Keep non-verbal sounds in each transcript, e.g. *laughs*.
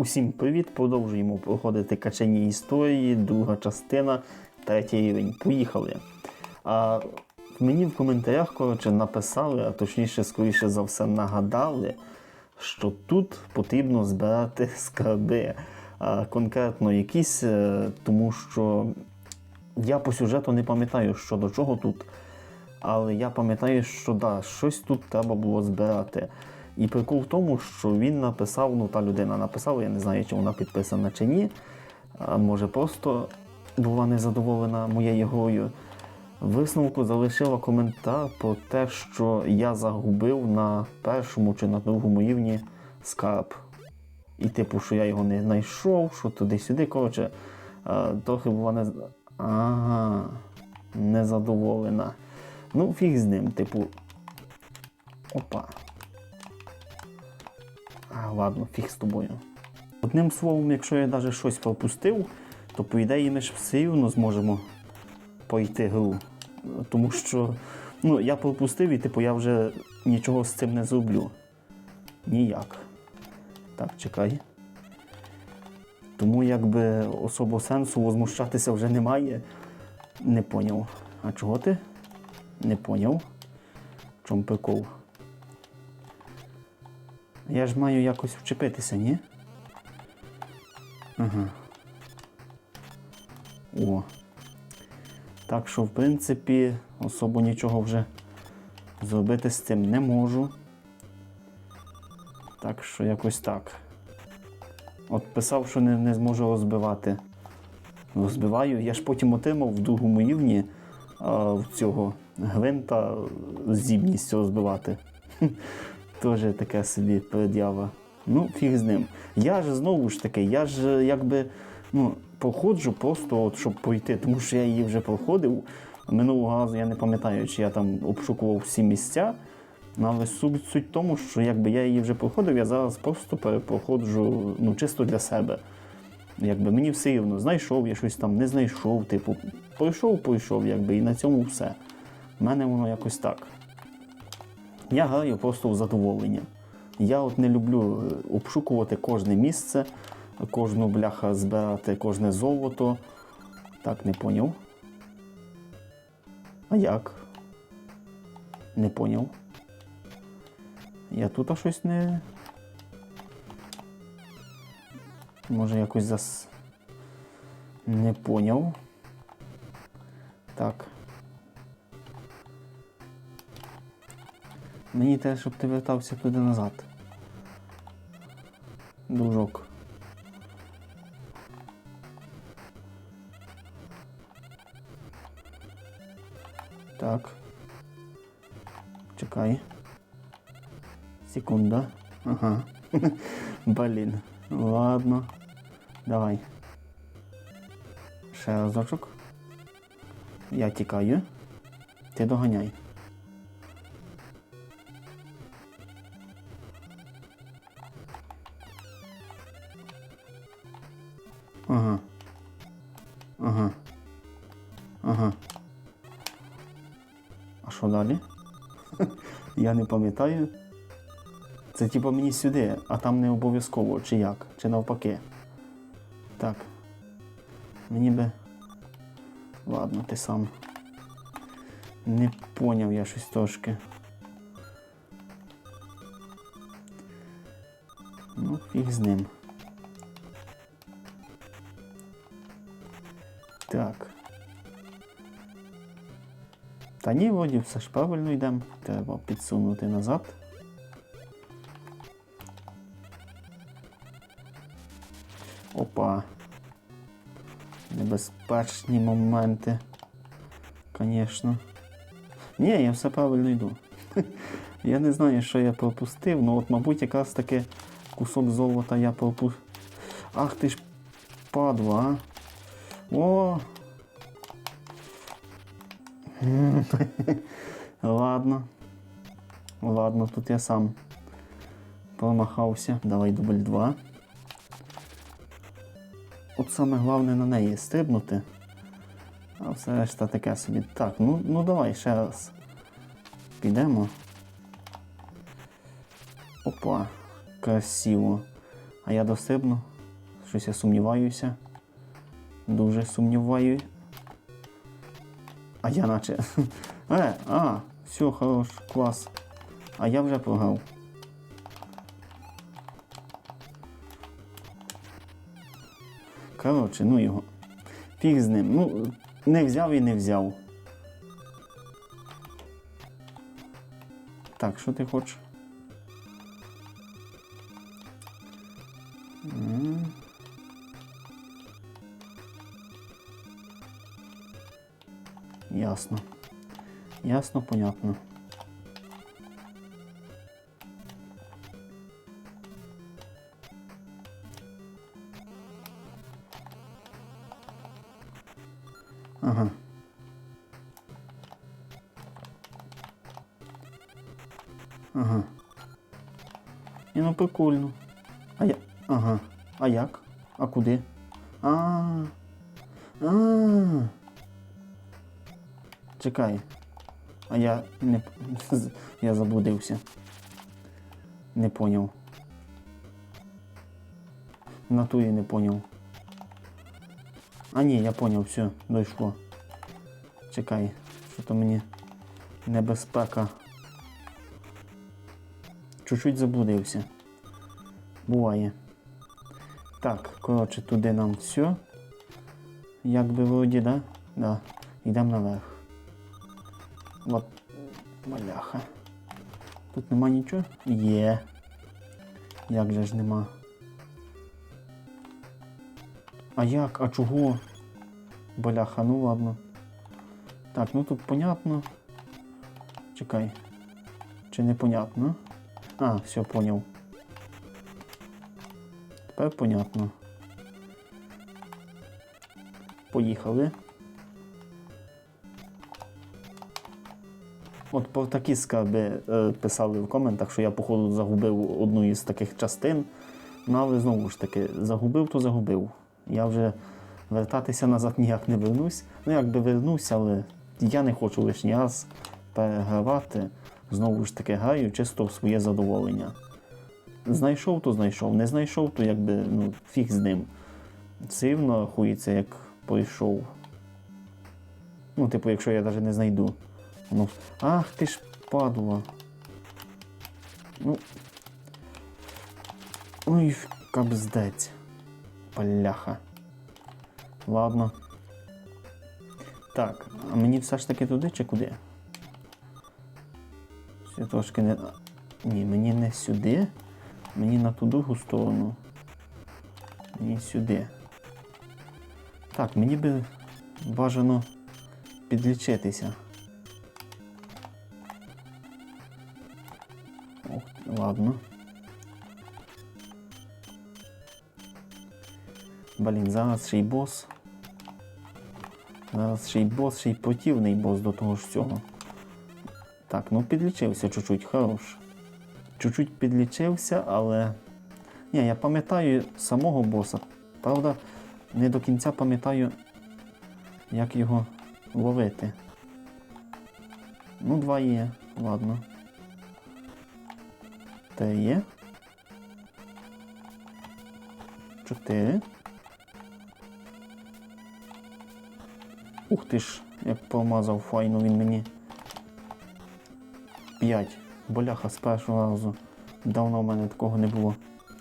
Усім привіт! Продовжуємо проходити качені історії, друга частина, третій рівень. Поїхали. А мені в коментарях коротше, написали, а точніше, скоріше за все, нагадали, що тут потрібно збирати скарби. А, конкретно якісь, е, тому що я по сюжету не пам'ятаю, що до чого тут. Але я пам'ятаю, що да, щось тут треба було збирати. І прикол в тому, що він написав, ну та людина написала, я не знаю, чи вона підписана чи ні. Може просто була незадоволена моєю грою. Висновку залишила коментар про те, що я загубив на першому чи на другому рівні скарб. І типу, що я його не знайшов, що туди-сюди. Коротше, трохи була не... Ага, незадоволена. Ну, фіг з ним, типу. Опа. А, ладно, фіг з тобою. Одним словом, якщо я навіть щось пропустив, то по ідеї ми ж все рівно зможемо пройти гру. Тому що ну, я пропустив і типу я вже нічого з цим не зроблю. Ніяк. Так, чекай. Тому якби особо сенсу возмущатися вже немає. Не поняв. А чого ти? Не поняв. В чому прикол? Я ж маю якось вчепитися, ні? Ага. О. Так що, в принципі, особо нічого вже зробити з цим не можу. Так що якось так. От писав, що не, не зможу розбивати. Розбиваю. Я ж потім отримав в другому рівні а, в цього гвинта здібність розбивати. Теж таке собі пред'ява. Ну, фіг з ним. Я ж знову ж таки, я ж якби ну, проходжу просто, от, щоб пройти, тому що я її вже проходив. Минулого разу я не пам'ятаю, чи я там обшукував всі місця. Ну, Але суть, суть в тому, що якби я її вже проходив, я зараз просто перепроходжу ну, чисто для себе. Якби мені все рівно, знайшов я щось там, не знайшов, типу, пройшов, пройшов, якби, і на цьому все. У мене воно якось так. Я граю просто в задоволення. Я от не люблю е, обшукувати кожне місце, кожну бляха збирати, кожне золото. Так, не поняв. А як? Не поняв. Я тут а щось не. Може якось зас. Не поняв. Так. Мені треба, щоб ти вертався туди назад. Дружок. Так. Чекай. Секунда. Ага. *laughs* Блін. Ладно. Давай. Ще разочок. Я тікаю. Ти доганяй. Ага. Ага. Ага. А що далі? *laughs* Я не пам'ятаю. Це типу мені сюди, а там не обов'язково, чи як, чи навпаки. Так. Мені би. Ладно, ти сам. Не поняв я щось трошки. Ну, фіг з ним. Так. Та ні, вроді все ж правильно йдемо. Треба підсунути назад. Опа. Небезпечні моменти. Звісно. Ні, я все правильно йду. *laughs* Я не знаю, що я пропустив, але от, мабуть, якраз таки кусок золота я пропустив. Ах ти ж падла, а. О! *laughs* Ладно. Ладно, тут я сам промахався. Давай дубль 2. От саме головне на неї стрибнути. А все решта таке собі. Так, ну, ну давай ще раз. Підемо. Опа, красиво. А я дострибну. Щось я сумніваюся. Дуже сумніваю. А я наче. *laughs* Е, а, все, хорош, клас. А я вже програв. Коротше, ну його. Фіг з ним. Ну, не взяв і не взяв. Так, що ти хочеш? Ясно. Ясно, понятно. Ага. Ага. І ну прикольно. А я. Ага. А як? А куди? А. А. Чекай. А я не. *laughs* Я заблудився. Не поняв. В натурі не поняв. А ні, я поняв, все, дійшло. Чекай, що то мені небезпека. Чуть-чуть заблудився. Буває. Так, коротше, туди нам все. Як би вроді, да? Да. Йдемо наверх. От. Маляха. Тут нема нічого? Є. Як же ж нема? А як? А чого? Баляха, ну ладно. Так, ну тут понятно. Чекай. Чи не понятно? А, все, поняв. Тепер понятно. Поїхали. От про такі скарби е, писали в коментах, що я, походу, загубив одну із таких частин. Ну, але знову ж таки, загубив, то загубив. Я вже вертатися назад ніяк не вернусь. Ну, якби вернусь, але я не хочу лишній раз перегравати. Знову ж таки, граю чисто в своє задоволення. Знайшов, то знайшов. Не знайшов, то якби ну, фіг з ним. Все рівно як пройшов. Ну, типу, якщо я навіть не знайду. Ну, ах ти ж падла. Ну. Ой, кабздець. Пляха. Ладно. Так, а мені все ж таки туди чи куди? Ще трошки не. Ні, мені не сюди. Мені на ту другу сторону. Мені сюди. Так, мені би бажано підлічитися. Ладно. Блін, зараз ще й бос. Зараз ще й бос, ще й противний бос до того ж всього. Так, ну підлічився чуть-чуть, хорош. Чуть-чуть підлічився, але. Ні, я пам'ятаю самого боса. Правда, не до кінця пам'ятаю, як його ловити. Ну, два є, ладно. Те є. Чотири. Ух ти ж, як помазав файно він мені. П'ять. Боляха з першого разу. Давно в мене такого не було.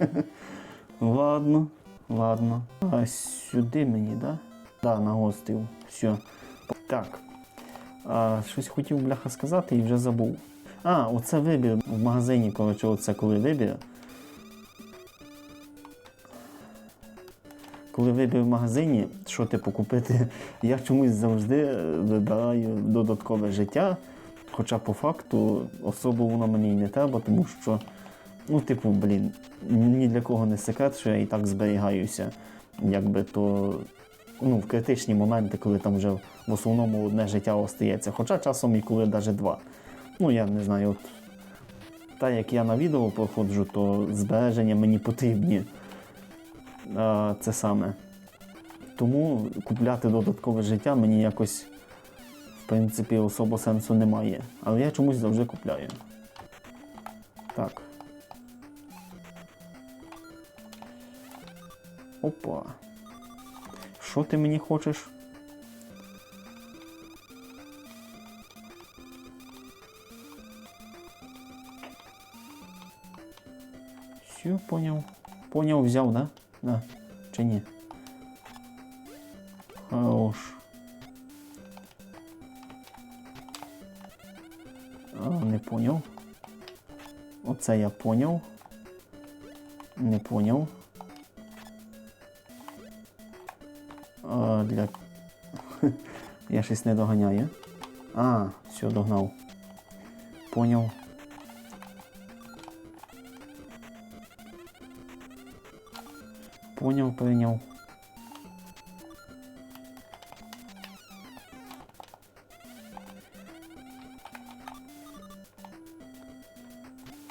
*laughs* ладно, ладно. А сюди мені, да? Да, нагостив. Все. Так. А, щось хотів бляха сказати і вже забув. А, оце вибір в магазині, коротше, оце коли вибір. Коли вибір в магазині, що типу купити, *laughs* я чомусь завжди вибираю додаткове життя. Хоча по факту особо воно мені не треба, тому що, ну, типу, блін, ні для кого не секрет, що я і так зберігаюся. Якби то ну, в критичні моменти, коли там вже в основному одне життя остається. Хоча часом і коли навіть два. Ну, я не знаю, от так як я на відео проходжу, то збереження мені потрібні. А, це саме. Тому купляти додаткове життя мені якось, в принципі, особо сенсу немає. Але я чомусь завжди купляю. Так. Опа. Що ти мені хочеш? Все, понял. Понял, взял, да? Да. Чи ні? Хорош. А, не понял. Оце я поняв. Не поняв. А, для... *laughs* я щось не доганяю. А, все, догнав. Поняв. Поняв, прийняв.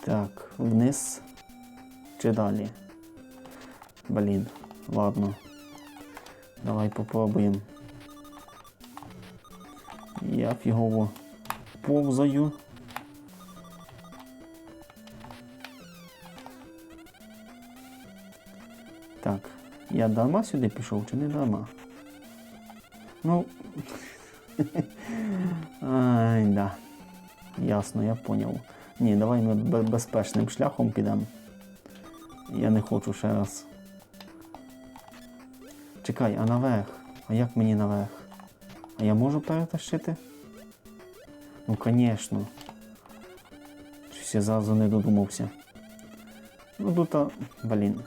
Так, вниз чи далі? Блін, ладно. Давай попробуємо. Я фігово повзаю. Так, я дарма сюди пішов чи не дарма? Ну. *laughs* Ай, да. Ясно, я поняв. Ні, давай ми безпечним шляхом підемо. Я не хочу ще раз. Чекай, а наверх? А як мені наверх? А я можу перетащити? Ну, звісно. Щось я зразу не додумався. Ну тут, блін.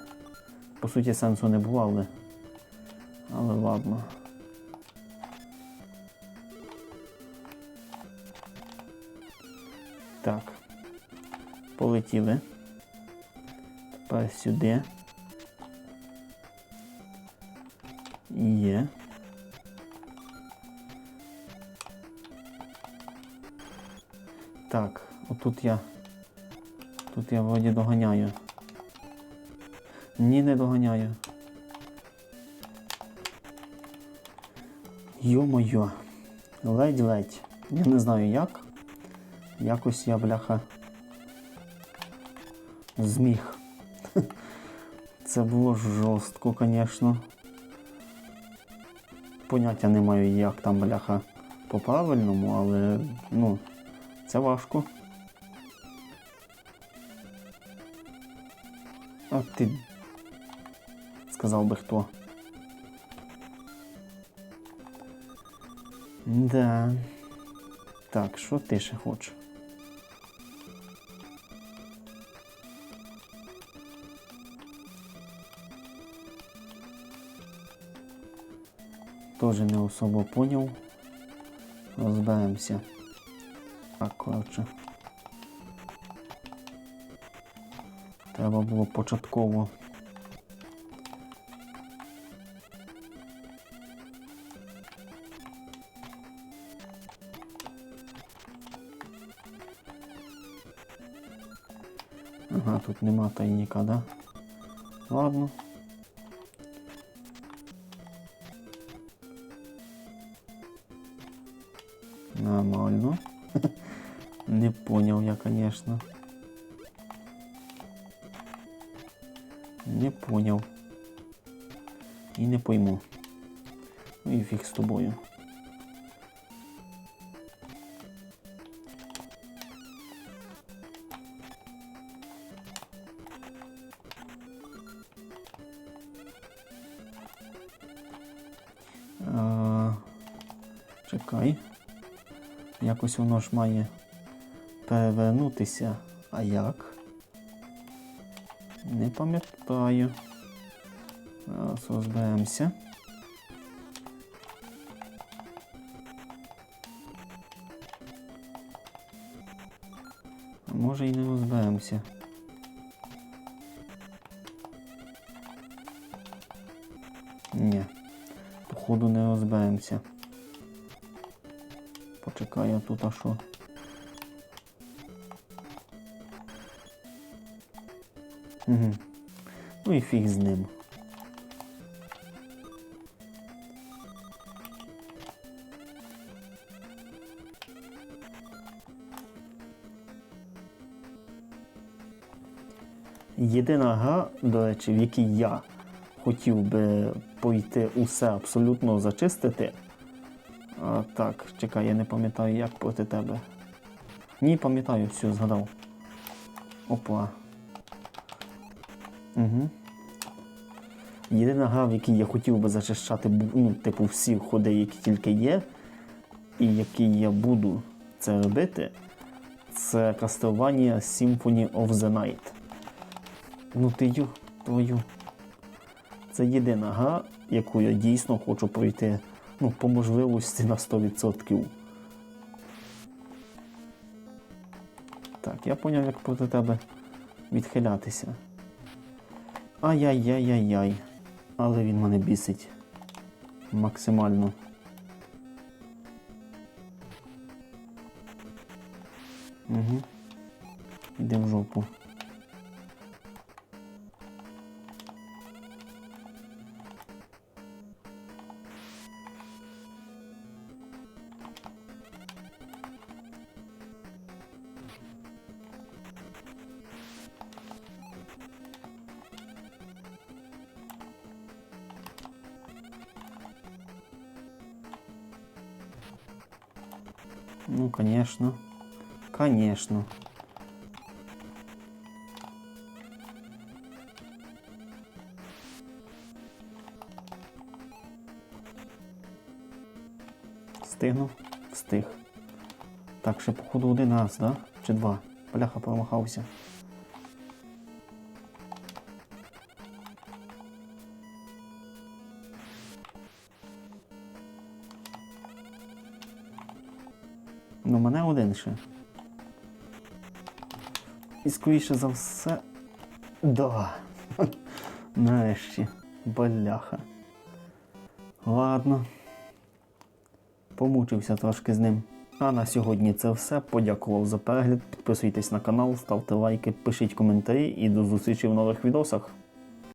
По суті, сенсу не було, але. Але ладно. Так. Полетіли. Тепер сюди. Є. Так, отут я. Тут я вроді доганяю. Ні, не доганяю. Йо-моє. Ледь-ледь. Я не знаю як. Якось я, бляха. Зміг. *laughs* Це було жорстко, звісно. Поняття не маю, як там, бляха, по-правильному, але ну, це важко. А ти. Сказав би хто. Да. Так, що ти ще хочеш? Тоже не особо поняв. Розберемося. Так, коротше. Треба було початково. Тут нема тайника, да? Ладно. Нормально. *laughs* Не понял я, конечно. Не понял. І не пойму. Ну і фіг з тобою. Чекай. Якось воно ж має перевернутися. А як? Не пам'ятаю. Зараз розберемося. А може і не розберемося. Ні, походу не розберемося. Почекай, а тут а що? Угу. Ну і фіг з ним. Єдина гра, до речі, в якій я хотів би пойти усе абсолютно зачистити. А, так, чекай, я не пам'ятаю, як проти тебе. Ні, пам'ятаю, все, згадав. Опа. Угу. Єдина гра, в якій я хотів би зачищати ну, типу, всі ходи, які тільки є, і які я буду це робити, це Castlevania Symphony of the Night. Ну ти ю, твою. Це єдина гра, яку я дійсно хочу пройти ну, по можливості на 100%. Так, я поняв, як проти тебе відхилятися. Ай-яй-яй-яй-яй. Але він мене бісить. Максимально. Угу. Іди в жопу. Ну, конечно. Конечно. Встигну? Встиг. Так, ще походу один раз, да? Чи два? Бляха промахався. Ну, мене один ще. І скоріше за все. Да. *laughs* Нарешті. Бляха. Ладно. Помучився трошки з ним. А на сьогодні це все. Подякував за перегляд. Підписуйтесь на канал, ставте лайки, пишіть коментарі і до зустрічі в нових відосах.